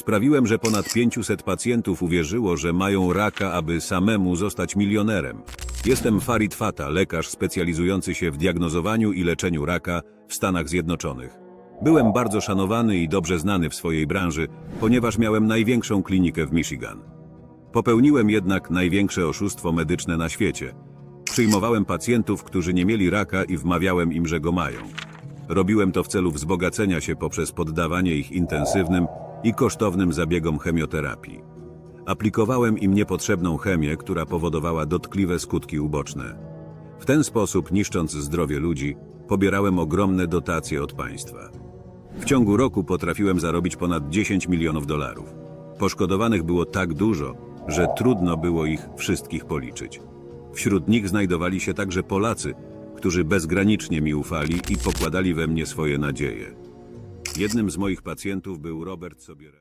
Sprawiłem, że ponad 500 pacjentów uwierzyło, że mają raka, aby samemu zostać milionerem. Jestem Farid Fata, lekarz specjalizujący się w diagnozowaniu i leczeniu raka w Stanach Zjednoczonych. Byłem bardzo szanowany i dobrze znany w swojej branży, ponieważ miałem największą klinikę w Michigan. Popełniłem jednak największe oszustwo medyczne na świecie. Przyjmowałem pacjentów, którzy nie mieli raka i wmawiałem im, że go mają. Robiłem to w celu wzbogacenia się poprzez poddawanie ich intensywnym i kosztownym zabiegom chemioterapii. Aplikowałem im niepotrzebną chemię, która powodowała dotkliwe skutki uboczne. W ten sposób, niszcząc zdrowie ludzi, pobierałem ogromne dotacje od państwa. W ciągu roku potrafiłem zarobić ponad 10 milionów dolarów. Poszkodowanych było tak dużo, że trudno było ich wszystkich policzyć. Wśród nich znajdowali się także Polacy, którzy bezgranicznie mi ufali i pokładali we mnie swoje nadzieje. Jednym z moich pacjentów był Robert Sobiera.